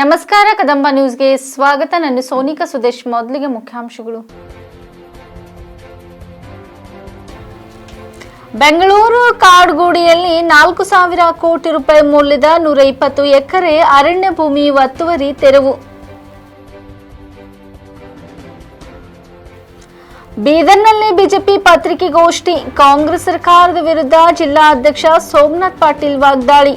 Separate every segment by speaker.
Speaker 1: ನಮಸ್ಕಾರ, ಕದಂಬ ನ್ಯೂಸ್ಗೆ ಸ್ವಾಗತ. ನಾನು ಸೋನಿಕಾ ಸುದೇಶ್, ಮೊದಲಿಗೆ ಮುಖ್ಯಾಂಶಗಳು. ಬೆಂಗಳೂರು ಕಾಡ್ಗೋಡಿಯಲ್ಲಿ ನಾಲ್ಕು ಸಾವಿರ ಕೋಟಿ ರೂಪಾಯಿ ಮೌಲ್ಯದ ನೂರ ಇಪ್ಪತ್ತು ಎಕರೆ ಅರಣ್ಯ ಭೂಮಿ ಒತ್ತುವರಿ ತೆರವು. ಬೀದರ್ನಲ್ಲಿ ಬಿಜೆಪಿ ಪತ್ರಿಕೆಗೋಷ್ಠಿ, ಕಾಂಗ್ರೆಸ್ ಸರ್ಕಾರದ ವಿರುದ್ಧ ಜಿಲ್ಲಾ ಅಧ್ಯಕ್ಷ ಸೋಮನಾಥ್ ಪಾಟೀಲ್ ವಾಗ್ದಾಳಿ.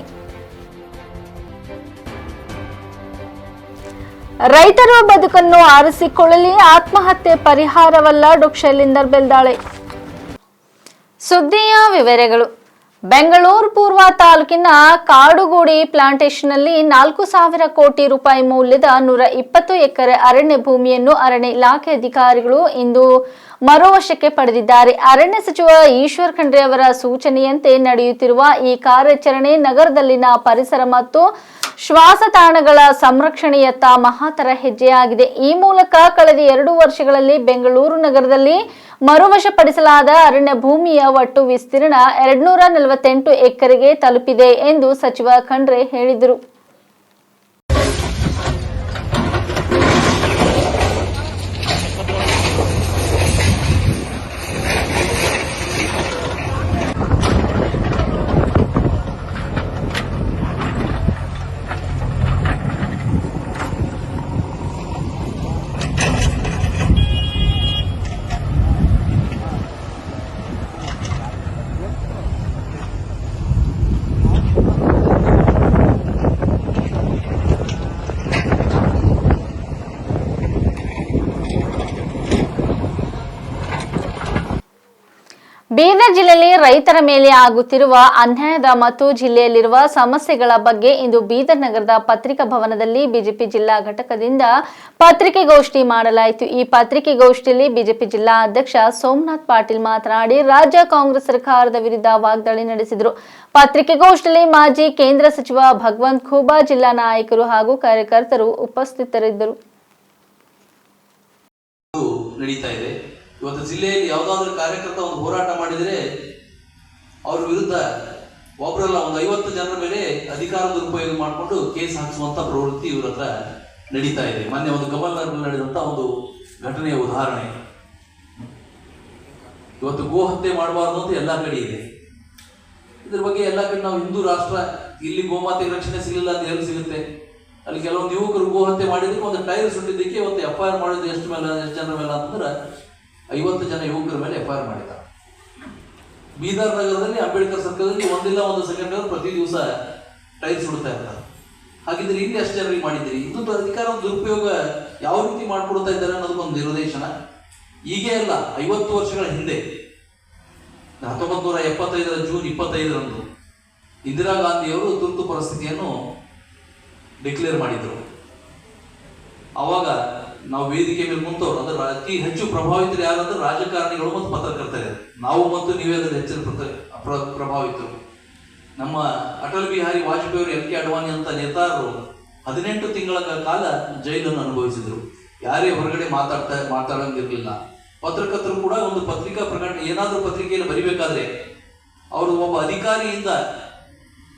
Speaker 1: ರೈತರು ಬದುಕನ್ನು ಆರಿಸಿಕೊಳ್ಳಲಿ, ಆತ್ಮಹತ್ಯೆ ಪರಿಹಾರವಲ್ಲ ಡಾಕ್ಟರ್ ಶೈಲೇಂದರ್ ಬೆಲ್ದಾಳೆ. ಸುದ್ದಿಯ ವಿವರಗಳು. ಬೆಂಗಳೂರು ಪೂರ್ವ ತಾಲೂಕಿನ ಕಾಡುಗೋಡಿ ಪ್ಲಾಂಟೇಶನ್ನಲ್ಲಿ ನಾಲ್ಕು ಸಾವಿರ ಕೋಟಿ ರೂಪಾಯಿ ಮೌಲ್ಯದ ನೂರ ಇಪ್ಪತ್ತು ಎಕರೆ ಅರಣ್ಯ ಭೂಮಿಯನ್ನು ಅರಣ್ಯ ಇಲಾಖೆ ಅಧಿಕಾರಿಗಳು ಇಂದು ಮರುವಶಕ್ಕೆ ಪಡೆದಿದ್ದಾರೆ. ಅರಣ್ಯ ಸಚಿವ ಈಶ್ವರ್ ಖಂಡ್ರೆ ಅವರ ಸೂಚನೆಯಂತೆ ನಡೆಯುತ್ತಿರುವ ಈ ಕಾರ್ಯಾಚರಣೆ ನಗರದಲ್ಲಿನ ಪರಿಸರ ಮತ್ತು ಶ್ವಾಸತಾಣಗಳ ಸಂರಕ್ಷಣೆಯತ್ತ ಮಹಾತರ ಹೆಜ್ಜೆಯಾಗಿದೆ. ಈ ಮೂಲಕ ಕಳೆದ ಎರಡು ವರ್ಷಗಳಲ್ಲಿ ಬೆಂಗಳೂರು ನಗರದಲ್ಲಿ ಮರುವಶಪಡಿಸಲಾದ ಅರಣ್ಯ ಭೂಮಿಯ ಒಟ್ಟು ವಿಸ್ತೀರ್ಣ ಎರಡ್ನೂರ ನಲವತ್ತೆಂಟು ಎಕರೆಗೆ ತಲುಪಿದೆ ಎಂದು ಸಚಿವ ಖಂಡ್ರೆ ಹೇಳಿದರು. ಬೀದರ್ ಜಿಲ್ಲೆಯಲ್ಲಿ ರೈತರ ಮೇಲೆ ಆಗುತ್ತಿರುವ ಅನ್ಯಾಯದ ಮತ್ತು ಜಿಲ್ಲೆಯಲ್ಲಿರುವ ಸಮಸ್ಯೆಗಳ ಬಗ್ಗೆ ಇಂದು ಬೀದರ್ ನಗರದ ಪತ್ರಿಕಾ ಭವನದಲ್ಲಿ ಬಿಜೆಪಿ ಜಿಲ್ಲಾ ಘಟಕದಿಂದ ಪತ್ರಿಕೆಗೋಷ್ಠಿ ಮಾಡಲಾಯಿತು. ಈ ಪತ್ರಿಕೆಗೋಷ್ಠಿಯಲ್ಲಿ ಬಿಜೆಪಿ ಜಿಲ್ಲಾ ಅಧ್ಯಕ್ಷ ಸೋಮನಾಥ್ ಪಾಟೀಲ್ ಮಾತನಾಡಿ, ರಾಜ್ಯ ಕಾಂಗ್ರೆಸ್ ಸರ್ಕಾರದ ವಿರುದ್ಧ ವಾಗ್ದಾಳಿ ನಡೆಸಿದರು. ಪತ್ರಿಕೆಗೋಷ್ಠಿಯಲ್ಲಿ ಮಾಜಿ ಕೇಂದ್ರ ಸಚಿವ ಭಗವಂತ್ ಖೂಬಾ, ಜಿಲ್ಲಾ ನಾಯಕರು ಹಾಗೂ ಕಾರ್ಯಕರ್ತರು ಉಪಸ್ಥಿತರಿದ್ದರು.
Speaker 2: ಇವತ್ತು ಜಿಲ್ಲೆಯಲ್ಲಿ ಯಾವುದಾದ್ರೂ ಕಾರ್ಯಕರ್ತ ಒಂದು ಹೋರಾಟ ಮಾಡಿದರೆ ಅವ್ರ ವಿರುದ್ಧ ಒಬ್ಬರಲ್ಲ ಒಂದು ಐವತ್ತು ಜನರ ಮೇಲೆ ಅಧಿಕಾರ ದುರುಪಯೋಗ ಮಾಡಿಕೊಂಡು ಕೇಸ್ ಹಾಕಿಸುವಂತ ಪ್ರವೃತ್ತಿ ಇವ್ರ ಹತ್ರ ನಡೀತಾ ಇದೆ. ಮೊನ್ನೆ ಒಂದು ಗವರ್ನರ್ ನಡೆದಂತ ಒಂದು ಘಟನೆಯ ಉದಾಹರಣೆ. ಇವತ್ತು ಗೋ ಹತ್ಯೆ ಮಾಡಬಾರ್ದು ಅಂತ ಎಲ್ಲಾ ಕಡೆ ಇದೆ. ಇದ್ರ ಬಗ್ಗೆ ಎಲ್ಲ ಕಡೆ ನಾವು ಹಿಂದೂ ರಾಷ್ಟ್ರ, ಇಲ್ಲಿ ಗೋಮಾತೆ ರಕ್ಷಣೆ ಸಿಗಲಿಲ್ಲ ಅಂತ ಎಲ್ಲಿ ಸಿಗುತ್ತೆ. ಅಲ್ಲಿ ಕೆಲವೊಂದು ಯುವಕರು ಗೋ ಹತ್ಯೆ ಮಾಡಿದ್ರೆ ಒಂದು ಟೈರ್ ಸುಟ್ಟಿದ್ದಕ್ಕೆ ಇವತ್ತು ಎಫ್ ಐ ಆರ್ ಎಷ್ಟು ಮೇಲೆ, ಎಷ್ಟು ಜನರ ಮೇಲೆ ಅಂತಂದ್ರೆ ಐವತ್ತು ಜನ ಯುವಕರ ಮೇಲೆ ಎಫ್ ಐ ಆರ್ ಬೀದರ್ ನಗರದಲ್ಲಿ ಅಂಬೇಡ್ಕರ್ ಸರ್ಕಲ್ನಲ್ಲಿ ಒಂದಿಲ್ಲ ಒಂದು ಸೆಕೆಂಡ್ ಪ್ರತಿ ದಿವಸ ಟೈಲ್ಸ್ ಸುಡ್ತಾ ಇರ್ತಾರೆ. ಹಾಗಿದ್ರೆ ಇಲ್ಲಿ ಅಷ್ಟು ಜನರಿಗೆ ಮಾಡಿದ್ದೀರಿ. ಇದು ಅಧಿಕಾರ ದುರುಪಯೋಗ ಯಾವ ರೀತಿ ಮಾಡ್ಕೊಡ್ತಾ ಇದ್ದಾರೆ ಅನ್ನೋದಕ್ಕೊಂದು ನಿರ್ದೇಶನ. ಈಗೇ ಅಲ್ಲ, ಐವತ್ತು ವರ್ಷಗಳ ಹಿಂದೆ ಹತ್ತೊಂಬತ್ತು ನೂರ ಎಪ್ಪತ್ತೈದರ ಜೂನ್ ಇಪ್ಪತ್ತೈದರಂದು ಇಂದಿರಾ ಗಾಂಧಿಯವರು ತುರ್ತು ಪರಿಸ್ಥಿತಿಯನ್ನು ಡಿಕ್ಲೇರ್ ಮಾಡಿದ್ರು. ಅವಾಗ ನಾವು ವೇದಿಕೆ ಮೇಲೆ ಕುಂತವ್ರು, ಅಂದ್ರೆ ಅತಿ ಹೆಚ್ಚು ಪ್ರಭಾವಿತರು ಯಾರಂದ್ರೆ ರಾಜಕಾರಣಿಗಳು ಮತ್ತು ಪತ್ರಕರ್ತರು. ನಾವು ಮತ್ತು ನೀವೇ ಅದರ ಹೆಚ್ಚಿನ ಪ್ರಭಾವಿತರು. ನಮ್ಮ ಅಟಲ್ ಬಿಹಾರಿ ವಾಜಪೇಯಿ ಅವರು ಎಂ ಕೆ ಅಡ್ವಾಣಿ ಅಂತ ನೇತಾರರು ಹದಿನೆಂಟು ತಿಂಗಳ ಕಾಲ ಜೈಲನ್ನು ಅನುಭವಿಸಿದ್ರು. ಯಾರೇ ಹೊರಗಡೆ ಮಾತಾಡ್ತಾ ಮಾತಾಡಂಗಿರ್ಲಿಲ್ಲ. ಪತ್ರಕರ್ತರು ಕೂಡ ಒಂದು ಪತ್ರಿಕಾ ಪ್ರಕಟಣೆ ಏನಾದರೂ ಪತ್ರಿಕೆಯಲ್ಲಿ ಬರಿಬೇಕಾದ್ರೆ ಅವರು ಒಬ್ಬ ಅಧಿಕಾರಿಯಿಂದ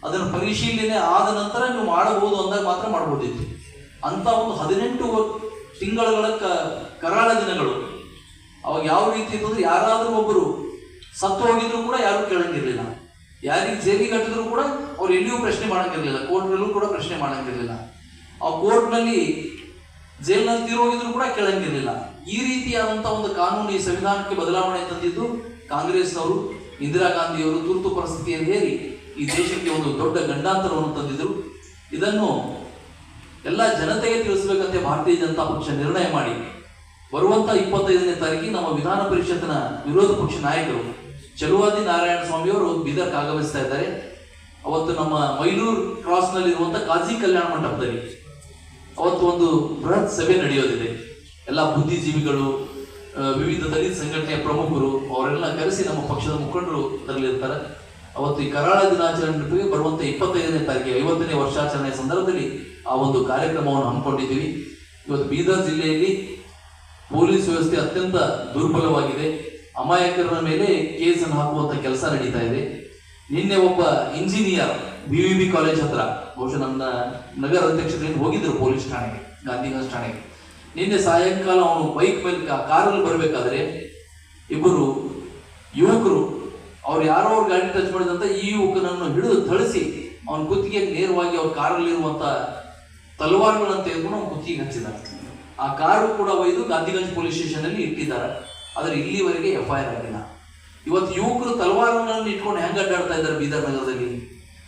Speaker 2: ಅದನ್ನು ಪರಿಶೀಲನೆ ಆದ ನಂತರ ನೀವು ಮಾಡಬಹುದು ಅಂದಾಗ ಮಾತ್ರ ಮಾಡಬಹುದಿತ್ತು ಅಂತ ಒಂದು ಹದಿನೆಂಟು ತಿಂಗಳ ಕ- ಕರಾಳ ದಿನಗಳು. ಅವಾಗ ಯಾವ ರೀತಿ ಇತ್ತು ಯಾರಾದರೂ ಒಬ್ಬರು ಸತ್ತು ಹೋಗಿದ್ರು ಕೂಡ ಯಾರು ಕೇಳಂಗಿರ್ಲಿಲ್ಲ. ಯಾರಿಗೆ ಜೈಲಿಗೆ ಕಟ್ಟಿದ್ರು ಕೂಡ ಅವ್ರು ಎಲ್ಲಿಯೂ ಪ್ರಶ್ನೆ ಮಾಡಂಗಿರ್ಲಿಲ್ಲ. ಕೋರ್ಟ್ನಲ್ಲೂ ಕೂಡ ಪ್ರಶ್ನೆ ಮಾಡಂಗಿರ್ಲಿಲ್ಲ. ಆ ಕೋರ್ಟ್ನಲ್ಲಿ ಜೈಲಿನಲ್ಲಿ ತೀರೋಗಿದ್ರು ಕೂಡ ಕೇಳಂಗಿರ್ಲಿಲ್ಲ. ಈ ರೀತಿಯಾದಂತಹ ಒಂದು ಕಾನೂನು ಈ ಸಂವಿಧಾನಕ್ಕೆ ಬದಲಾವಣೆ ತಂದಿದ್ದು ಕಾಂಗ್ರೆಸ್ನವರು, ಇಂದಿರಾ ಗಾಂಧಿಯವರು ತುರ್ತು ಪರಿಸ್ಥಿತಿಯನ್ನು ಹೇರಿ ಈ ದೇಶಕ್ಕೆ ಒಂದು ದೊಡ್ಡ ಗಂಡಾಂತರವನ್ನು ತಂದಿದ್ರು. ಇದನ್ನು ಎಲ್ಲ ಜನತೆಗೆ ತಿಳಿಸಬೇಕಂತೆ ಭಾರತೀಯ ಜನತಾ ಪಕ್ಷ ನಿರ್ಣಯ ಮಾಡಿ ಬರುವಂತ ಇಪ್ಪತ್ತೈದನೇ ತಾರೀಕಿಗೆ ನಮ್ಮ ವಿಧಾನ ಪರಿಷತ್ತಿನ ವಿರೋಧ ಪಕ್ಷ ನಾಯಕರು ಚಲುವಾದಿ ನಾರಾಯಣ ಸ್ವಾಮಿಯವರು ಬೀದರ್ಗೆ ಆಗಮಿಸ್ತಾ ಇದ್ದಾರೆ. ಅವತ್ತು ನಮ್ಮ ಮೈಲೂರು ಕ್ರಾಸ್ನಲ್ಲಿರುವಂತ ಕಾಜಿ ಕಲ್ಯಾಣ ಮಂಟಪದಲ್ಲಿ ಅವತ್ತು ಒಂದು ಬೃಹತ್ ಸಭೆ ನಡೆಯೋದಿದೆ. ಎಲ್ಲ ಬುದ್ಧಿಜೀವಿಗಳು ವಿವಿಧ ದಲಿತ ಸಂಘಟನೆಯ ಪ್ರಮುಖರು ಅವರೆಲ್ಲ ಕರೆಸಿ ನಮ್ಮ ಪಕ್ಷದ ಮುಖಂಡರು ತರಲಿರ್ತಾರೆ ಅವತ್ತು ಈ ಕರಾಳ ದಿನಾಚರಣೆ ಬರುವಂತ ಇಪ್ಪತ್ತೈದನೇ ತಾರೀಕಿಗೆ ಐವತ್ತನೇ ವರ್ಷಾಚರಣೆಯ ಸಂದರ್ಭದಲ್ಲಿ ಆ ಒಂದು ಕಾರ್ಯಕ್ರಮವನ್ನು ಹಮ್ಮಿಕೊಂಡಿದ್ದೀವಿ. ಇವತ್ತು ಬೀದರ್ ಜಿಲ್ಲೆಯಲ್ಲಿ ಪೊಲೀಸ್ ವ್ಯವಸ್ಥೆ ಅತ್ಯಂತ ದುರ್ಬಲವಾಗಿದೆ. ಅಮಾಯಕರ ಮೇಲೆ ಕೇಸನ್ನು ಹಾಕುವಂತ ಕೆಲಸ ನಡೀತಾ ಇದೆ. ನಿನ್ನೆ ಒಬ್ಬ ಇಂಜಿನಿಯರ್ ಬಿ ಕಾಲೇಜ್ ಹತ್ರ, ಬಹುಶಃ ನನ್ನ ನಗರ ಅಧ್ಯಕ್ಷತೆಯಿಂದ ಹೋಗಿದ್ರು ಪೊಲೀಸ್ ಠಾಣೆಗೆ ಗಾಂಧಿಗಂಜ್ ಠಾಣೆಗೆ. ನಿನ್ನೆ ಸಾಯಂಕಾಲ ಅವನು ಬೈಕ್ ಮೇಲೆ ಕಾರಲ್ಲಿ ಬರಬೇಕಾದ್ರೆ ಇಬ್ಬರು ಯುವಕರು, ಅವ್ರು ಯಾರೋ ಅವ್ರ ಗಾಡಿ ಟಚ್ ಮಾಡಿದಂತ ಈ ಯುವಕನನ್ನು ಹಿಡಿದು ಥಳಿಸಿ ಅವನ ಕುತ್ತಿಗೆ ನೇರವಾಗಿ ಅವ್ರ ಕಾರಲ್ಲಿರುವಂತ ತಲವಾರುಗಳನ್ನು ತೆಗೆದುಕೊಂಡು ಅವ್ನು ಕುತ್ತಿಗೆ ಹಚ್ಚಿದ್ದಾರೆ ಆ ಕಾರು ಕೂಡ ಒಯ್ದು ಗಾಂಧಿಗಂಜ್ ಪೊಲೀಸ್ ಸ್ಟೇಷನ್ ಅಲ್ಲಿ ಇಟ್ಟಿದ್ದಾರೆ. ಆದರೆ ಇಲ್ಲಿವರೆಗೆ ಎಫ್ ಐ ಆರ್ ಆಗಿಲ್ಲ. ಇವತ್ತು ಯುವಕರು ತಲವಾರುಗಳನ್ನು ಇಟ್ಕೊಂಡು ಹೆಂಗ್ ಅಡ್ಡಾಡ್ತಾ ಇದ್ದಾರೆ ಬೀದರ್ ನಗರದಲ್ಲಿ?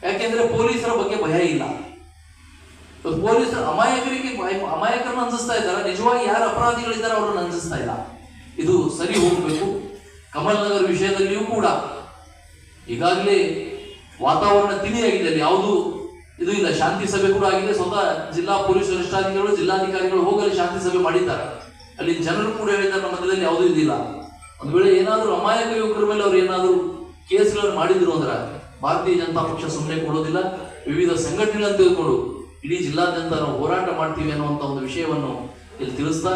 Speaker 2: ಯಾಕೆಂದ್ರೆ ಪೊಲೀಸರ ಬಗ್ಗೆ ಭಯ ಇಲ್ಲ. ಇವತ್ತು ಪೊಲೀಸರು ಅಮಾಯಕರಿಗೆ ಅಮಾಯಕರನ್ನ ಅಂಜಿಸ್ತಾ ಇದ್ದಾರೆ. ನಿಜವಾಗಿ ಯಾರು ಅಪರಾಧಿಗಳಿದ್ದಾರೆ ಅವ್ರನ್ನ ಅಂಜಿಸ್ತಾ ಇಲ್ಲ. ಇದು ಸರಿ ಹೋಗಬೇಕು. ಕಮಲ್ ನಗರ್ ವಿಷಯದಲ್ಲಿಯೂ ಕೂಡ ಈಗಾಗಲೇ ವಾತಾವರಣ ತಿಳಿಯಾಗಿದೆ ಅಲ್ಲಿ ಯಾವುದು ಇದು ಇಲ್ಲ ಶಾಂತಿ ಸಭೆ ಕೂಡ ಆಗಿದೆ. ಸ್ವತಃ ಜಿಲ್ಲಾ ಪೊಲೀಸ್ ವರಿಷ್ಠಾಧಿಕಾರಿಗಳು, ಜಿಲ್ಲಾಧಿಕಾರಿಗಳು ಹೋಗಲಿ ಶಾಂತಿ ಸಭೆ ಮಾಡಿದ್ದಾರೆ. ಅಲ್ಲಿ ಜನರು ಕೂಡ ಹೇಳಿದ್ದಾರೆ ನಮ್ಮ ಮಧ್ಯದಲ್ಲಿ ಯಾವುದೂ ಇದಿಲ್ಲ. ಒಂದು ವೇಳೆ ಏನಾದರೂ ಅಮಾಯಕ ಯುವಕರ ಮೇಲೆ ಅವರು ಏನಾದರೂ ಕೇಸ್ಗಳನ್ನು ಮಾಡಿದ್ರು ಅಂದ್ರೆ ಭಾರತೀಯ ಜನತಾ ಪಕ್ಷ ಸುಮ್ಮನೆ ಕೊಡೋದಿಲ್ಲ. ವಿವಿಧ ಸಂಘಟನೆಗಳನ್ನು ತಿಳ್ಕೊಂಡು ಇಡೀ ಜಿಲ್ಲಾದ್ಯಂತ ನಾವು ಹೋರಾಟ ಮಾಡ್ತೀವಿ ಅನ್ನುವಂಥ ಒಂದು ವಿಷಯವನ್ನು ಇಲ್ಲಿ ತಿಳಿಸ್ತಾ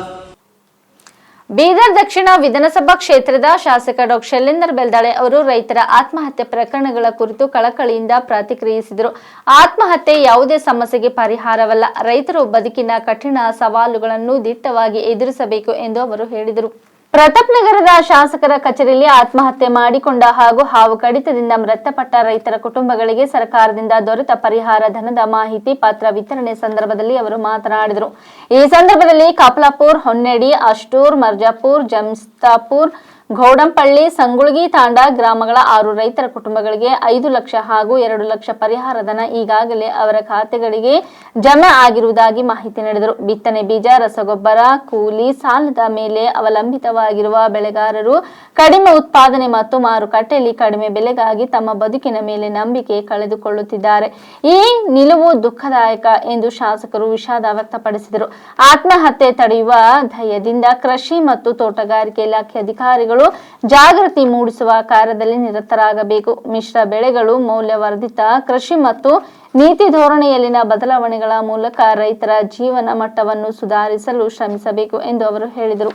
Speaker 1: ಬೀದರ್ ದಕ್ಷಿಣ ವಿಧಾನಸಭಾ ಕ್ಷೇತ್ರದ ಶಾಸಕ ಡಾಕ್ಟರ್ ಶೈಲೇಂದರ್ ಬೆಲ್ದಾಳೆ ಅವರು ರೈತರ ಆತ್ಮಹತ್ಯೆ ಪ್ರಕರಣಗಳ ಕುರಿತು ಕಳಕಳಿಯಿಂದ ಪ್ರತಿಕ್ರಿಯಿಸಿದರು. ಆತ್ಮಹತ್ಯೆ ಯಾವುದೇ ಸಮಸ್ಯೆಗೆ ಪರಿಹಾರವಲ್ಲ. ರೈತರು ಬದುಕಿನ ಕಠಿಣ ಸವಾಲುಗಳನ್ನು ದಿಟ್ಟವಾಗಿ ಎದುರಿಸಬೇಕು ಎಂದು ಅವರು ಹೇಳಿದರು. ಪ್ರತಾಪ್ ನಗರದ ಶಾಸಕರ ಕಚೇರಿಯಲ್ಲಿ ಆತ್ಮಹತ್ಯೆ ಮಾಡಿಕೊಂಡ ಹಾಗೂ ಹಾವು ಕಡಿತದಿಂದ ಮೃತಪಟ್ಟ ರೈತರ ಕುಟುಂಬಗಳಿಗೆ ಸರ್ಕಾರದಿಂದ ದೊರೆತ ಪರಿಹಾರ ಧನದ ಮಾಹಿತಿ ಪತ್ರ ವಿತರಣೆ ಸಂದರ್ಭದಲ್ಲಿ ಅವರು ಮಾತನಾಡಿದರು. ಈ ಸಂದರ್ಭದಲ್ಲಿ ಕಪ್ಲಾಪುರ್, ಹೊನ್ನೇಡಿ, ಅಷ್ಟೂರ್, ಮರ್ಜಾಪುರ್, ಜಮ್ಸ್ತಾಪುರ್ ಘೋಡಂಪಳ್ಳಿ ಸಂಗುಳ್ಗಿ, ತಾಂಡ ಗ್ರಾಮಗಳ ಆರು ರೈತರ ಕುಟುಂಬಗಳಿಗೆ ಐದು ಲಕ್ಷ ಹಾಗೂ ಎರಡು ಲಕ್ಷ ಪರಿಹಾರ ಧನ ಈಗಾಗಲೇ ಅವರ ಖಾತೆಗಳಿಗೆ ಜಮೆ ಆಗಿರುವುದಾಗಿ ಮಾಹಿತಿ ನೀಡಿದರು. ಬಿತ್ತನೆ ಬೀಜ, ರಸಗೊಬ್ಬರ, ಕೂಲಿ, ಸಾಲದ ಮೇಲೆ ಅವಲಂಬಿತವಾಗಿರುವ ಬೆಳೆಗಾರರು ಕಡಿಮೆ ಉತ್ಪಾದನೆ ಮತ್ತು ಮಾರುಕಟ್ಟೆಯಲ್ಲಿ ಕಡಿಮೆ ಬೆಲೆಗಾಗಿ ತಮ್ಮ ಬದುಕಿನ ಮೇಲೆ ನಂಬಿಕೆ ಕಳೆದುಕೊಳ್ಳುತ್ತಿದ್ದಾರೆ. ಈ ನಿಲುವು ದುಃಖದಾಯಕ ಎಂದು ಶಾಸಕರು ವಿಷಾದ ವ್ಯಕ್ತಪಡಿಸಿದರು. ಆತ್ಮಹತ್ಯೆ ತಡೆಯುವ ಧೈರ್ಯದಿಂದ ಕೃಷಿ ಮತ್ತು ತೋಟಗಾರಿಕೆ ಇಲಾಖೆ ಅಧಿಕಾರಿಗಳು ಜಾಗೃತಿ ಮೂಡಿಸುವ ಕಾರ್ಯದಲ್ಲಿ ನಿರತರಾಗಬೇಕು ಮಿಶ್ರ ಬೆಳೆಗಳು ಮೌಲ್ಯವರ್ಧಿತ ಕೃಷಿ ಮತ್ತು ನೀತಿ ಧೋರಣೆಯಲ್ಲಿನ ಬದಲಾವಣೆಗಳ ಮೂಲಕ ರೈತರ ಜೀವನ ಮಟ್ಟವನ್ನು ಸುಧಾರಿಸಲು ಶ್ರಮಿಸಬೇಕು ಎಂದು ಅವರು ಹೇಳಿದರು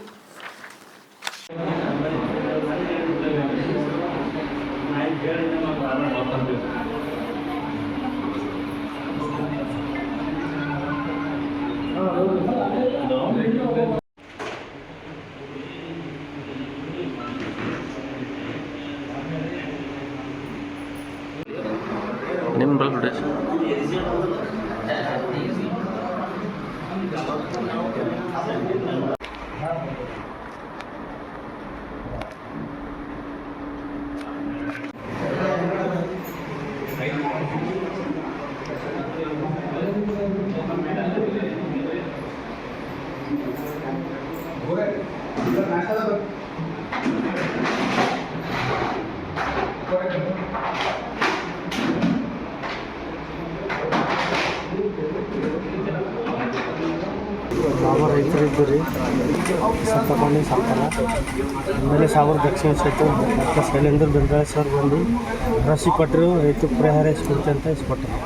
Speaker 3: ನಿಮ್ಮ ಬಲ್ಬಿಡಿ
Speaker 4: ನಾವು ರೈತರಿದ್ದು ರೀ ಸತ್ತಕೊಂಡು ಸಾಕಲ್ಲ ಆಮೇಲೆ ಸಾವಿರ ದಕ್ಷಿಣ ಕ್ಷೇತ್ರ ಮತ್ತು ಶೈಲೇಂದ್ರ ಬೆಂಗಾಳೆ ಸರ್ ಬಂದು ರಸಿ ಕೊಟ್ಟರು ರೈತ ಪರಿಹಾರ ಇಸ್ಕೊಡ್ತೆ ಅಂತ ಇಸ್ಕೊಟ್ಟರು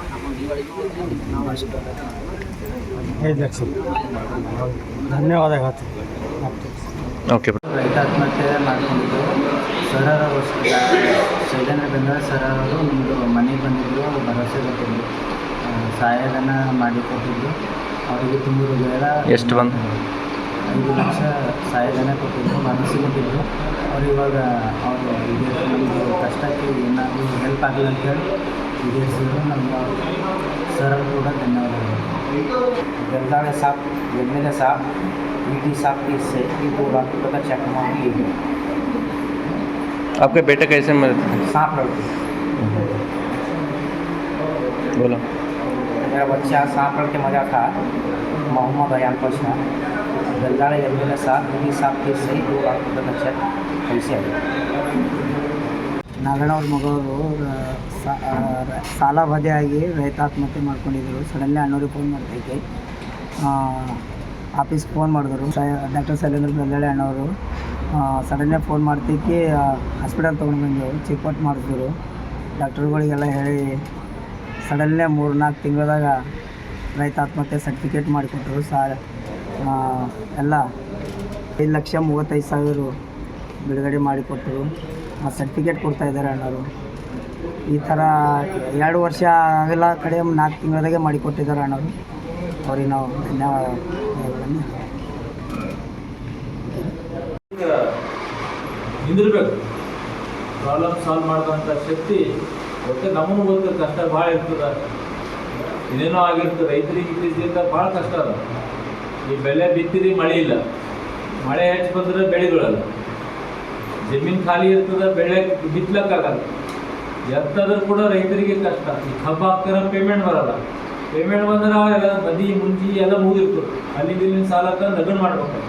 Speaker 4: ಐದು ಲಕ್ಷ ಧನ್ಯವಾದ ಹೇಳ್ತೀನಿ
Speaker 3: ಓಕೆ
Speaker 5: ರೈತ ಆತ್ಮಹತ್ಯೆ ಮಾಡ್ಕೊಂಡಿದ್ದು. ಸರ್ ಅವರು ಸೈಲೇಂದ್ರ ಬೆಂಗಳೂರು ಸರ್ ಅವರು ನಿಮ್ಮದು ಮನೆಗೆ ಬಂದಿದ್ದರು ಭರವಸೆ ಕೊಟ್ಟಿದ್ದರು ಸಹಾಯಧನ ಮಾಡಿಕೊಟ್ಟಿದ್ದರು ಅವರಿಗೆ ತುಂಬ ಹೃದಯದ
Speaker 3: ಎಷ್ಟು ಬಂದು?
Speaker 5: ಐದು ಲಕ್ಷ ಸಹಾಯಧನ ಕೊಟ್ಟಿದ್ದರು ಭರವಸೆ ಕೊಟ್ಟಿದ್ದರು ಅವ್ರು ಇವಾಗ ಅವರು ನಮ್ಮದು ಕಷ್ಟಕ್ಕೆ ಏನಾದರೂ ಹೆಲ್ಪ್ ಆಗಲಿ ಅಂತೇಳಿ ಈಡೇರಿಸಿದ್ರು ನಮ್ಮ ಸರ್ ಅವರು ಕೂಡ ಧನ್ಯವಾದಗಳು.
Speaker 6: ಬೆಂಗಾಳೆ ಸಾಬ್ ಎಂ ಎಲ್ ಎ डी साहब की से ये दो लाख रुपये का चेक मांगी है
Speaker 3: आपके बेटे कैसे मरे थे
Speaker 6: सांप लड़के
Speaker 3: बोलो
Speaker 6: मेरा बच्चा सांप लड़के मजा था मोहम्मद अयान पशा गंदाड़े एम एल ए साहब ई डी साहब की से दो लाख रुपये का चेक कैसे आया
Speaker 5: ನಾಗಣ್ಣವ್ರ ಮಗವರು ಸಾಲ ಬದಿಯಾಗಿ ರೈತ ಆತ್ಮಹತ್ಯೆ ಮಾಡ್ಕೊಂಡಿದ್ರು ಸಡನ್ಲಿ ಅಣ್ಣವ್ರಿಗೆ ಫೋನ್ ಮಾಡ್ತೈತೆ ಆಫೀಸ್ಗೆ ಫೋನ್ ಮಾಡಿದ್ರು. ಡಾಕ್ಟರ್ ಶೈಲೇಂದ್ರ ಬೆಳ್ಳಾಳೆ ಅಣ್ಣವರು. ಸಡನ್ನಾಗಿ ಫೋನ್ ಮಾಡ್ತಿಕ್ಕೆ ಹಾಸ್ಪಿಟಲ್ ತೊಗೊಂಡು ಬಂದೆವು ಚೆಕ್ಔಟ್ ಮಾಡಿದ್ರು. ಡಾಕ್ಟರ್ಗಳಿಗೆಲ್ಲ ಹೇಳಿ, ಸಡನ್ನೇ ಮೂರು ನಾಲ್ಕು ತಿಂಗಳದಾಗ ರೈತ ಆತ್ಮಹತ್ಯೆ ಸರ್ಟಿಫಿಕೇಟ್ ಮಾಡಿಕೊಟ್ರು. ಸಾರ್ ಎಲ್ಲ ಐದು ಲಕ್ಷ ಮೂವತ್ತೈದು ಸಾವಿರ ಬಿಡುಗಡೆ ಆ ಸರ್ಟಿಫಿಕೇಟ್ ಕೊಡ್ತಾ ಇದ್ದಾರೆ ಅಣ್ಣವರು. ಈ ಥರ ಎರಡು ವರ್ಷ ಆಗಲ್ಲ ಕಡೆ ನಾಲ್ಕು ತಿಂಗಳದಾಗೆ ಮಾಡಿಕೊಟ್ಟಿದ್ದಾರೆ ಅಣ್ಣವರು. ಅವ್ರಿಗೆ ನಾವು ಧನ್ಯವಾದಗಳನ್ನು
Speaker 7: ನಿಂದಿರ್ಬೇಕು. ಪ್ರಾಬ್ಲಮ್ ಸಾಲ್ವ್ ಮಾಡಿದಂಥ ಶಕ್ತಿ ಒಟ್ಟು ನಮಗೂ ಗೊತ್ತು ಕಷ್ಟ ಭಾಳ ಇರ್ತದೆ. ಇನ್ನೇನೋ ಆಗಿರ್ತದೆ. ರೈತರಿಗೆ ಇತ್ತೀಚೆಗಿಂತ ಭಾಳ ಕಷ್ಟ ಅದ. ಈ ಬೆಳೆ ಬಿತ್ತಿರಿ ಮಳೆ ಇಲ್ಲ. ಮಳೆ ಹೆಚ್ಚು ಬಂದ್ರೆ ಬೆಳೆಗಳಲ್ಲ. ಜಮೀನು ಖಾಲಿ ಇರ್ತದೆ, ಬೆಳೆ ಬಿತ್ತಲಕ್ಕಾಗಲ್ಲ ಎತ್ತದ್ರೂ ಕೂಡ ರೈತರಿಗೆ ಕಷ್ಟ. ಈ ಕಬ್ಬು ಹಾಕ್ತಾರ ಪೇಮೆಂಟ್ ಬರಲ್ಲ. ಪೇಮೆಂಟ್ ಬಂದ್ರೆ ಎಲ್ಲ ನದಿ ಮುಂಚಿ ಎಲ್ಲ ಮುಗಿದಿರ್ತದೆ ಅಲ್ಲಿ ಇಲ್ಲಿಂದ ಸಾಲಕ್ಕೆ ನಗನ್ ಮಾಡ್ಬೇಕು.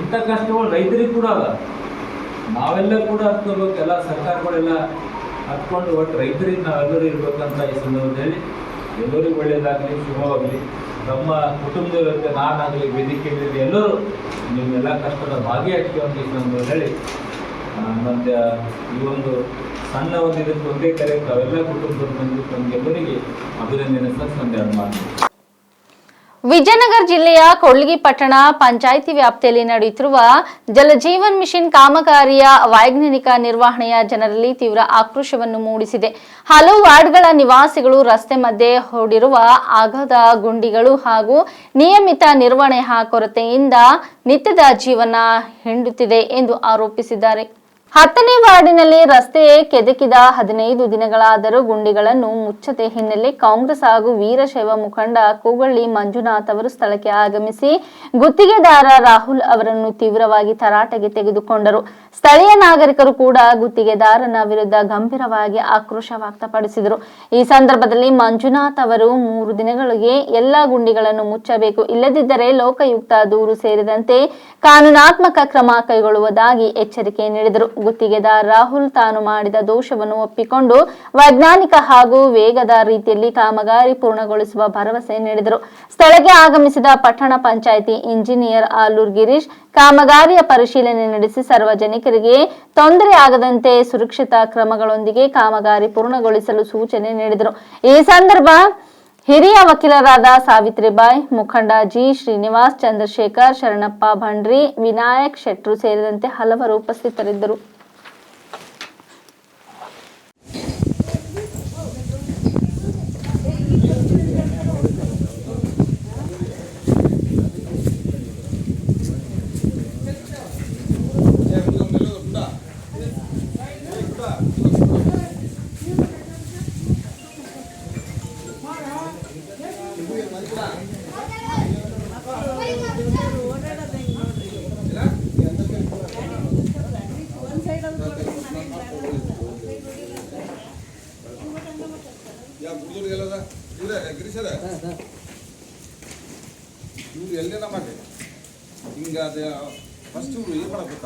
Speaker 7: ಇಂಥ ಕಷ್ಟಗಳು ರೈತರಿಗೆ ಕೂಡ ಅಲ್ಲ ನಾವೆಲ್ಲ ಕೂಡ ಹತ್ಕೋಬೇಕು ಎಲ್ಲ ಸರ್ಕಾರಗಳೆಲ್ಲ ಹತ್ಕೊಂಡು ಒಟ್ಟು ರೈತರಿಗೆ ನಾವೆಲ್ಲರೂ ಇರ್ಬೇಕಂತ ಈ ಸಂದರ್ಭದಲ್ಲಿ ಎಲ್ಲರಿಗೂ ಒಳ್ಳೆಯದಾಗಲಿ ಶುಭವಾಗಲಿ. ನಮ್ಮ ಕುಟುಂಬದವರಂತೆ ನಾನಾಗಲಿ, ವೇದಿಕೆ ಎಲ್ಲರೂ ನಿಮ್ಮೆಲ್ಲ ಕಷ್ಟದ ಭಾಗಿಯಾಗ್ತೀವಿ ಅಂತ ಈ ಸಂದರ್ಭದಲ್ಲಿ ಮತ್ತೆ ಈ ಒಂದು ಸಣ್ಣ ಒಂದು ಕರೆ, ತಾವೆಲ್ಲ ಕುಟುಂಬದ ಬಂದು ತಮಗೆಲ್ಲರಿಗೆ ಅಭಿನಂದನೆ ಸಹ
Speaker 1: ವಿಜಯನಗರ ಜಿಲ್ಲೆಯ ಕೊಳ್ಳಿಗಿ ಪಟ್ಟಣ ಪಂಚಾಯಿತಿ ವ್ಯಾಪ್ತಿಯಲ್ಲಿ ನಡೆಯುತ್ತಿರುವ ಜಲಜೀವನ್ ಮಿಷನ್ ಕಾಮಗಾರಿಯ ವೈಜ್ಞಾನಿಕ ನಿರ್ವಹಣೆಯ ಜನರಲ್ಲಿ ತೀವ್ರ ಆಕ್ರೋಶವನ್ನು ಮೂಡಿಸಿದೆ. ಹಲವು ವಾರ್ಡ್ಗಳ ನಿವಾಸಿಗಳು ರಸ್ತೆ ಮಧ್ಯೆ ಹೂಡಿರುವ ಆಗದ ಗುಂಡಿಗಳು ಹಾಗೂ ನಿಯಮಿತ ನಿರ್ವಹಣೆ ಕೊರತೆಯಿಂದ ನಿತ್ಯದ ಜೀವನ ಹಿಂಡುತ್ತಿದೆ ಎಂದು ಆರೋಪಿಸಿದ್ದಾರೆ. ಹತ್ತನೇ ವಾರ್ಡಿನಲ್ಲಿ ರಸ್ತೆಯೇ ಕೆದಕಿದ ಹದಿನೈದು ದಿನಗಳಾದರೂ ಗುಂಡಿಗಳನ್ನು ಮುಚ್ಚತೆ ಹಿನ್ನೆಲೆ ಕಾಂಗ್ರೆಸ್ ಹಾಗೂ ವೀರಶೈವ ಮುಖಂಡ ಕೂಗಳ್ಳಿ ಮಂಜುನಾಥ್ ಅವರು ಸ್ಥಳಕ್ಕೆ ಆಗಮಿಸಿ ಗುತ್ತಿಗೆದಾರ ರಾಹುಲ್ ಅವರನ್ನು ತೀವ್ರವಾಗಿ ತರಾಟೆಗೆ ತೆಗೆದುಕೊಂಡರು. ಸ್ಥಳೀಯ ನಾಗರಿಕರು ಕೂಡ ಗುತ್ತಿಗೆದಾರನ ವಿರುದ್ಧ ಗಂಭೀರವಾಗಿ ಆಕ್ರೋಶ ವ್ಯಕ್ತಪಡಿಸಿದರು. ಈ ಸಂದರ್ಭದಲ್ಲಿ ಮಂಜುನಾಥ್ ಅವರು, ಮೂರು ದಿನಗಳಿಗೆ ಎಲ್ಲಾ ಗುಂಡಿಗಳನ್ನು ಮುಚ್ಚಬೇಕು. ಇಲ್ಲದಿದ್ದರೆ ಲೋಕಾಯುಕ್ತ ದೂರು ಸೇರಿದಂತೆ ಕಾನೂನಾತ್ಮಕ ಕ್ರಮ ಕೈಗೊಳ್ಳುವುದಾಗಿ ಎಚ್ಚರಿಕೆ ನೀಡಿದರು. ಗುತ್ತಿಗೆದಾರ ರಾಹುಲ್ ತಾನು ಮಾಡಿದ ದೋಷವನ್ನು ಒಪ್ಪಿಕೊಂಡು ವೈಜ್ಞಾನಿಕ ಹಾಗೂ ವೇಗದ ರೀತಿಯಲ್ಲಿ ಕಾಮಗಾರಿ ಪೂರ್ಣಗೊಳಿಸುವ ಭರವಸೆ ನೀಡಿದರು. ಸ್ಥಳಕ್ಕೆ ಆಗಮಿಸಿದ ಪಟ್ಟಣ ಪಂಚಾಯಿತಿ ಇಂಜಿನಿಯರ್ ಆಲೂರ್ ಗಿರೀಶ್ ಕಾಮಗಾರಿಯ ಪರಿಶೀಲನೆ ನಡೆಸಿ ಸಾರ್ವಜನಿಕರಿಗೆ ತೊಂದರೆ ಆಗದಂತೆ ಸುರಕ್ಷಿತ ಕ್ರಮಗಳೊಂದಿಗೆ ಕಾಮಗಾರಿ ಪೂರ್ಣಗೊಳಿಸಲು ಸೂಚನೆ ನೀಡಿದರು. ಈ ಸಂದರ್ಭ ಹಿರಿಯ ವಕೀಲರಾದ ಸಾವಿತ್ರಿಬಾಯಿ ಮುಖಂಡ ಜಿ ಶ್ರೀನಿವಾಸ್ ಚಂದ್ರಶೇಖರ್ ಶರಣಪ್ಪ ಭಂಡ್ರಿ ವಿನಾಯಕ್ ಶೆಟ್ರು ಸೇರಿದಂತೆ ಹಲವರು ಉಪಸ್ಥಿತರಿದ್ದರು.
Speaker 8: ಯಾ ಗುಡ್ದೂರಿಗೆಲ್ಲದ ಇವ್ರೆ ಎಲ್ಲೇನ ಮಾಡಿ ಹಿಂಗ ಅದ ಫಸ್ಟ್ ಇವ್ರು ಏನು ಮಾಡಕ್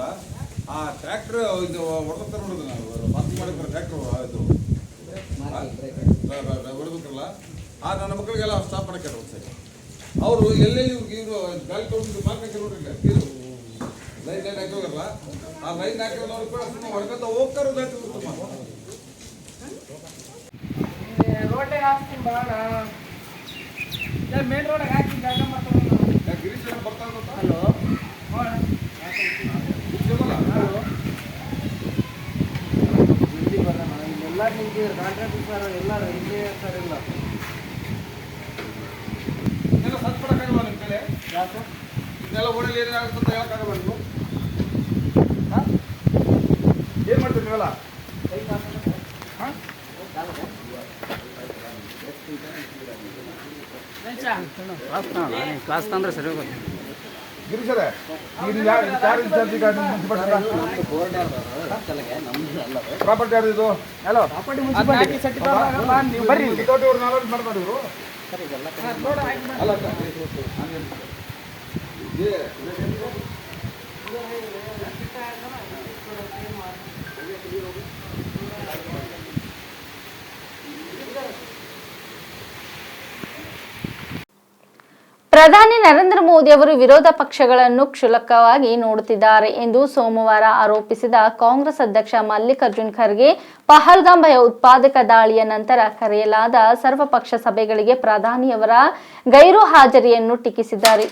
Speaker 8: ಆ ಟ್ರ್ಯಾಕ್ಟರ್ ಇದು ಹೊಡೆದಾರ ನೋಡೋದು ನಾವು. ಪಾರ್ಕಿಂಗ್ ಮಾಡಿದ್ರೆ ಟ್ರ್ಯಾಕ್ಟರ್ ಇದು. ಹೊಡೆದಲ್ಲ ಆ ನನ್ನ ಮಕ್ಕಳಿಗೆಲ್ಲ ಸ್ಟಾಪ್ ಮಾಡಕ್ಕೆ ಅವರು ಎಲ್ಲೆಲ್ಲಿ ಇವ್ರಿಗೆ ಇವರು ಗಾಳಿ ತೊಗೊಂಡು ಮಾರ್ಕ್ ಹಾಕಿ ನೋಡ್ರಿ ಈಗ ಇದು ಲೈನ್ ಲೈನ್ ಹಾಕಿ ಹೋಗಲ್ಲ ಆ ಲೈನ್ ಹಾಕಿರೋರು ಕೂಡ ಸುಮ್ಮನೆ ಹೊಡ್ಕೊತ ಹೋಗ್ತಾರೋ ಗಿರೀಶ್ ಬರ್ತಾ ಸರ್ ಹಲೋ ಇದೆಲ್ಲ ಸರ್ಚ್ ಮಾಡಕ್ಕಾಗಲ್ವಾ ನಿಮ್ಮ ಕೈಲಿ? ಇದೆಲ್ಲ ಓಡಲ್ಲಿ ಏನಾಗುತ್ತೆ ಅಂತ ಹೇಳಕ್ಕಾಗಲ್ಲ ನೀವು ಏನು ಮಾಡ್ತೀರಿ ನೀವೆಲ್ಲ?
Speaker 5: ಕ್ಲಾಸ್ ತಂದ್ರೆ ಸರಿ ಹೋಗುತ್ತೆ
Speaker 8: ಗಿರೀಶರೇ ಈಗ ಯಾರು ಯಾರು ಇನ್ಚಾರ್ಜ್ ಈಗ ನಿಮ್ಮ ಮುನ್ಸಿಪಾಲ್ಟಿ ಪ್ರಾಪರ್ಟಿ ಯಾರು ಇದು ಹಲೋ ಬರ್ರಿ ವಿತೌಟ್ ಇವ್ರು. ನಾಲೆಜ್ ಮಾಡ್ತಾರೆ ಇವರು ಅಲ್ಲ
Speaker 1: ಪ್ರಧಾನಿ ನರೇಂದ್ರ ಮೋದಿ ಅವರು ವಿರೋಧ ಪಕ್ಷಗಳನ್ನು ಕ್ಷುಲ್ಲಕವಾಗಿ ನೋಡುತ್ತಿದ್ದಾರೆ ಎಂದು ಸೋಮವಾರ ಆರೋಪಿಸಿದ ಕಾಂಗ್ರೆಸ್ ಅಧ್ಯಕ್ಷ ಮಲ್ಲಿಕಾರ್ಜುನ್ ಖರ್ಗೆ ಪಹಲ್ಗಾಮ್ ಭಯೋತ್ಪಾದಕ ದಾಳಿಯ ನಂತರ ಕರೆಯಲಾದ ಸರ್ವಪಕ್ಷ ಸಭೆಗಳಿಗೆ ಪ್ರಧಾನಿಯವರ ಗೈರು ಹಾಜರಿಯನ್ನು ಟೀಕಿಸಿದ್ದಾರೆ.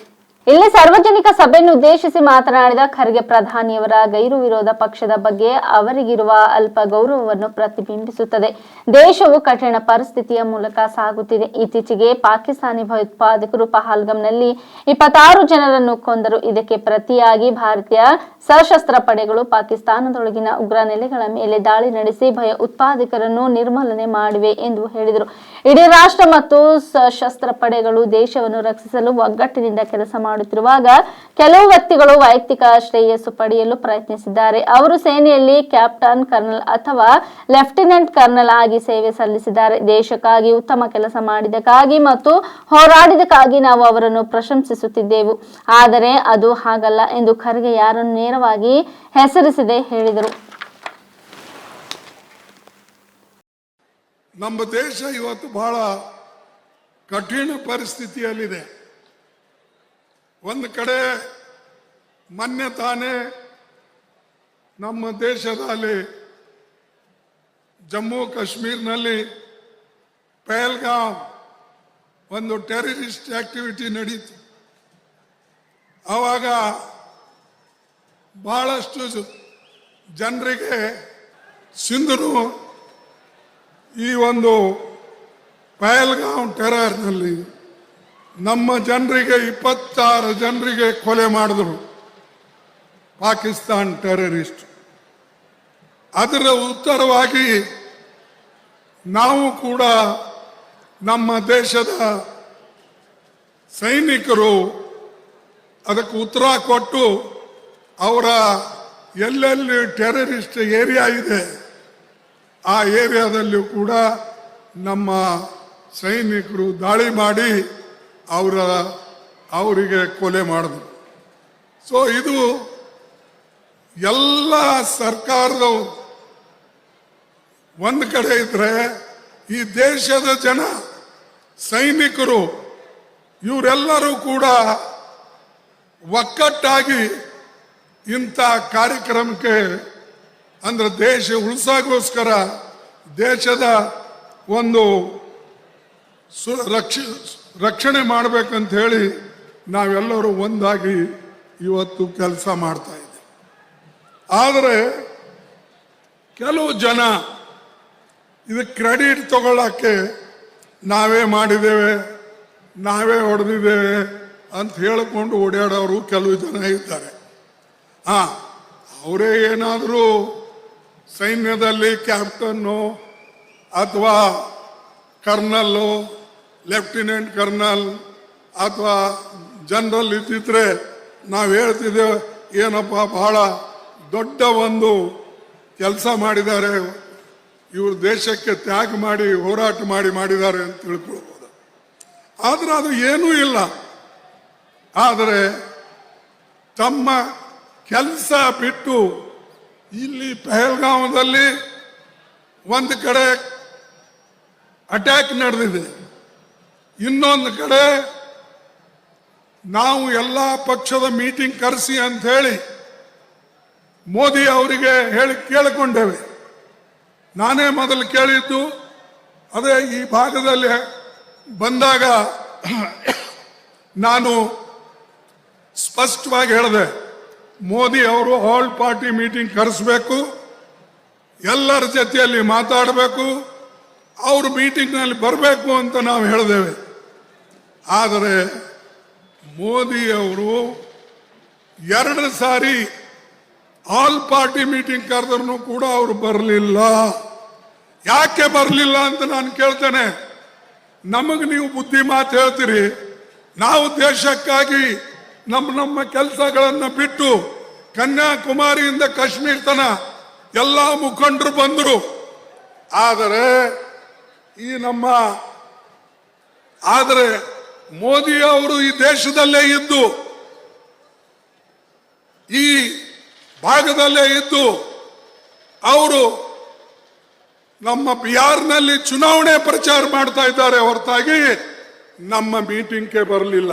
Speaker 1: ಇಲ್ಲಿ ಸಾರ್ವಜನಿಕ ಸಭೆಯನ್ನು ಉದ್ದೇಶಿಸಿ ಮಾತನಾಡಿದ ಖರ್ಗೆ ಪ್ರಧಾನಿಯವರ ಗೈರು ವಿರೋಧ ಪಕ್ಷದ ಬಗ್ಗೆ ಅವರಿಗಿರುವ ಅಲ್ಪ ಗೌರವವನ್ನು ಪ್ರತಿಬಿಂಬಿಸುತ್ತದೆ. ದೇಶವು ಕಠಿಣ ಪರಿಸ್ಥಿತಿಯ ಮೂಲಕ ಸಾಗುತ್ತಿದೆ. ಇತ್ತೀಚೆಗೆ ಪಾಕಿಸ್ತಾನಿ ಭಯೋತ್ಪಾದಕರು ಪಹಲ್ಗಂನಲ್ಲಿ ಇಪ್ಪತ್ತಾರು ಜನರನ್ನು ಕೊಂದರು. ಇದಕ್ಕೆ ಪ್ರತಿಯಾಗಿ ಭಾರತೀಯ ಸಶಸ್ತ್ರ ಪಡೆಗಳು ಪಾಕಿಸ್ತಾನದೊಳಗಿನ ಉಗ್ರ ನೆಲೆಗಳ ಮೇಲೆ ದಾಳಿ ನಡೆಸಿ ಭಯೋತ್ಪಾದಕರನ್ನು ನಿರ್ಮೂಲನೆ ಮಾಡಿವೆ ಎಂದು ಹೇಳಿದರು. ಇಡೀ ರಾಷ್ಟ್ರ ಮತ್ತು ಸಶಸ್ತ್ರ ಪಡೆಗಳು ದೇಶವನ್ನು ರಕ್ಷಿಸಲು ಒಗ್ಗಟ್ಟಿನಿಂದ ಕೆಲಸ ಮಾಡುತ್ತಿರುವಾಗ ಕೆಲವು ವ್ಯಕ್ತಿಗಳು ವೈಯಕ್ತಿಕ ಶ್ರೇಯಸ್ಸು ಪಡೆಯಲು ಪ್ರಯತ್ನಿಸಿದ್ದಾರೆ. ಅವರು ಸೇನೆಯಲ್ಲಿ ಕ್ಯಾಪ್ಟನ್ ಕರ್ನಲ್ ಅಥವಾ ಲೆಫ್ಟಿನೆಂಟ್ ಕರ್ನಲ್ ಆಗಿ ಸೇವೆ ಸಲ್ಲಿಸಿದ್ದಾರೆ. ದೇಶಕ್ಕಾಗಿ ಉತ್ತಮ ಕೆಲಸ ಮಾಡಿದಕ್ಕಾಗಿ ಮತ್ತು ಹೋರಾಡಿದಕ್ಕಾಗಿ ನಾವು ಅವರನ್ನು ಪ್ರಶಂಸಿಸುತ್ತಿದ್ದೆವು. ಆದರೆ ಅದು ಹಾಗಲ್ಲ ಎಂದು ಖರ್ಗೆ ಯಾರನ್ನು ನೇರವಾಗಿ ಹೆಸರಿಸದೆ ಹೇಳಿದರು.
Speaker 9: ನಮ್ಮ ದೇಶ ಇವತ್ತು ಬಹಳ ಕಠಿಣ ಪರಿಸ್ಥಿತಿಯಲ್ಲಿದೆ. ಒಂದು ಕಡೆ ಮೊನ್ನೆ ತಾನೇ ನಮ್ಮ ದೇಶದಲ್ಲಿ ಜಮ್ಮು ಕಾಶ್ಮೀರ್ನಲ್ಲಿ ಪೆಹಲ್ಗಾಮ್ ಒಂದು ಟೆರರಿಸ್ಟ್ ಆಕ್ಟಿವಿಟಿ ನಡೀತು. ಆವಾಗ ಬಹಳಷ್ಟು ಜನರಿಗೆ ಸಿಂಧರು ಈ ಒಂದು ಪಹಲ್ಗಾಂವ್ ಟೆರರ್ನಲ್ಲಿ ನಮ್ಮ ಜನರಿಗೆ ಇಪ್ಪತ್ತಾರು ಜನರಿಗೆ ಕೊಲೆ ಮಾಡಿದ್ರು ಪಾಕಿಸ್ತಾನ್ ಟೆರರಿಸ್ಟ್. ಅದರ ಉತ್ತರವಾಗಿ ನಾವು ಕೂಡ ನಮ್ಮ ದೇಶದ ಸೈನಿಕರು ಅದಕ್ಕೆ ಉತ್ತರ ಕೊಟ್ಟು ಅವರ ಎಲ್ಲೆಲ್ಲಿ ಟೆರರಿಸ್ಟ್ ಏರಿಯಾ ಇದೆ ಆ ಏರಿಯಾದಲ್ಲೂ ಕೂಡ ನಮ್ಮ ಸೈನಿಕರು ದಾಳಿ ಮಾಡಿ ಅವರ, ಅವರಿಗೆ ಕೊಲೆ ಮಾಡಿದ್ರು. ಸೊ ಇದು ಎಲ್ಲ ಸರ್ಕಾರದವರು ಒಂದು ಕಡೆ ಇದ್ರೆ ಈ ದೇಶದ ಜನ, ಸೈನಿಕರು, ಇವರೆಲ್ಲರೂ ಕೂಡ ಒಕ್ಕಟ್ಟಾಗಿ ಇಂಥ ಕಾರ್ಯಕ್ರಮಕ್ಕೆ ಅಂದ್ರೆ ದೇಶ ಉಳಿಸಾಗೋಸ್ಕರ ದೇಶದ ಒಂದು ಸು ರಕ್ಷ, ರಕ್ಷಣೆ ಮಾಡಬೇಕಂತ ಹೇಳಿ ನಾವೆಲ್ಲರೂ ಒಂದಾಗಿ ಇವತ್ತು ಕೆಲಸ ಮಾಡ್ತಾ ಆದರೆ ಕೆಲವು ಜನ ಇದಕ್ಕೆ ಕ್ರೆಡಿಟ್ ತಗೊಳ್ಳೋಕ್ಕೆ ನಾವೇ ಮಾಡಿದ್ದೇವೆ, ನಾವೇ ಹೊಡೆದಿದ್ದೇವೆ ಅಂತ ಹೇಳಿಕೊಂಡು ಓಡಾಡೋರು ಕೆಲವು ಜನ ಇದ್ದಾರೆ. ಹಾಂ, ಅವರೇ ಏನಾದರೂ ಸೈನ್ಯದಲ್ಲಿ ಕ್ಯಾಪ್ಟನ್ನು ಅಥವಾ ಕರ್ನಲ್ಲು, ಲೆಫ್ಟಿನೆಂಟ್ ಕರ್ನಲ್ ಅಥವಾ ಜನರಲ್ ಇದ್ದಿದ್ರೆ ನಾವು ಹೇಳ್ತಿದ್ದೇವೆ ಏನಪ್ಪ, ಬಹಳ ದೊಡ್ಡ ಒಂದು ಕೆಲಸ ಮಾಡಿದ್ದಾರೆ. ಇವರು ದೇಶಕ್ಕೆ ತ್ಯಾಗ ಮಾಡಿ, ಹೋರಾಟ ಮಾಡಿ ಮಾಡಿದ್ದಾರೆ ಅಂತ ತಿಳ್ಕೊಳ್ಬೋದು. ಆದರೆ ಅದು ಏನೂ ಇಲ್ಲ. ಆದರೆ ತಮ್ಮ ಕೆಲಸ ಬಿಟ್ಟು ಇಲ್ಲಿ ಪಹಲ್ಗಾಂವದಲ್ಲಿ ಒಂದು ಕಡೆ ಅಟ್ಯಾಕ್ ನಡೆದಿದೆ. ಇನ್ನೊಂದು ಕಡೆ ನಾವು ಎಲ್ಲ ಪಕ್ಷದ ಮೀಟಿಂಗ್ ಕರೆಸಿ ಅಂತ ಹೇಳಿ ಮೋದಿ ಅವರಿಗೆ ಹೇಳಿ ಕೇಳಿಕೊಂಡೇವೆ. ನಾನೇ ಮೊದಲು ಕೇಳಿದ್ದು, ಅದೇ ಈ ಭಾಗದಲ್ಲಿ ಬಂದಾಗ ನಾನು ಸ್ಪಷ್ಟವಾಗಿ ಹೇಳಿದೆ. ಮೋದಿ ಅವರು ಆಲ್ ಪಾರ್ಟಿ ಮೀಟಿಂಗ್ ಕರೆಸಬೇಕು, ಎಲ್ಲರ ಜೊತೆಯಲ್ಲಿ ಮಾತಾಡಬೇಕು, ಅವರು ಮೀಟಿಂಗ್ನಲ್ಲಿ ಬರಬೇಕು ಅಂತ ನಾವು ಹೇಳಿದ್ದೇವೆ ಆದರೆ ಮೋದಿ ಅವರು ಎರಡು ಸಾರಿ ಆಲ್ ಪಾರ್ಟಿ ಮೀಟಿಂಗ್ ಕರೆದ್ರು ಕೂಡ ಅವರು ಬರಲಿಲ್ಲ. ಯಾಕೆ ಬರಲಿಲ್ಲ ಅಂತ ನಾನು ಕೇಳ್ತೇನೆ. ನಮಗೆ ನೀವು ಬುದ್ಧಿ ಮಾತು ಹೇಳ್ತೀರಿ. ನಾವು ದೇಶಕ್ಕಾಗಿ ನಮ್ಮ ನಮ್ಮ ಕೆಲಸಗಳನ್ನು ಬಿಟ್ಟು ಕನ್ಯಾಕುಮಾರಿಯಿಂದ ಕಾಶ್ಮೀರ್ ತನ ಎಲ್ಲ ಮುಖಂಡರು ಬಂದರು. ಆದರೆ ಈ ನಮ್ಮ ಆದರೆ ಮೋದಿ ಅವರು ಈ ದೇಶದಲ್ಲೇ ಇದ್ದು, ಈ ಭಾಗದಲ್ಲೇ ಇದ್ದು ಅವರು ನಮ್ಮ ಬಿಹಾರ್ನಲ್ಲಿ ಚುನಾವಣೆ ಪ್ರಚಾರ ಮಾಡ್ತಾ ಇದ್ದಾರೆ ಹೊರತಾಗಿ ನಮ್ಮ ಮೀಟಿಂಗ್ಗೆ ಬರಲಿಲ್ಲ.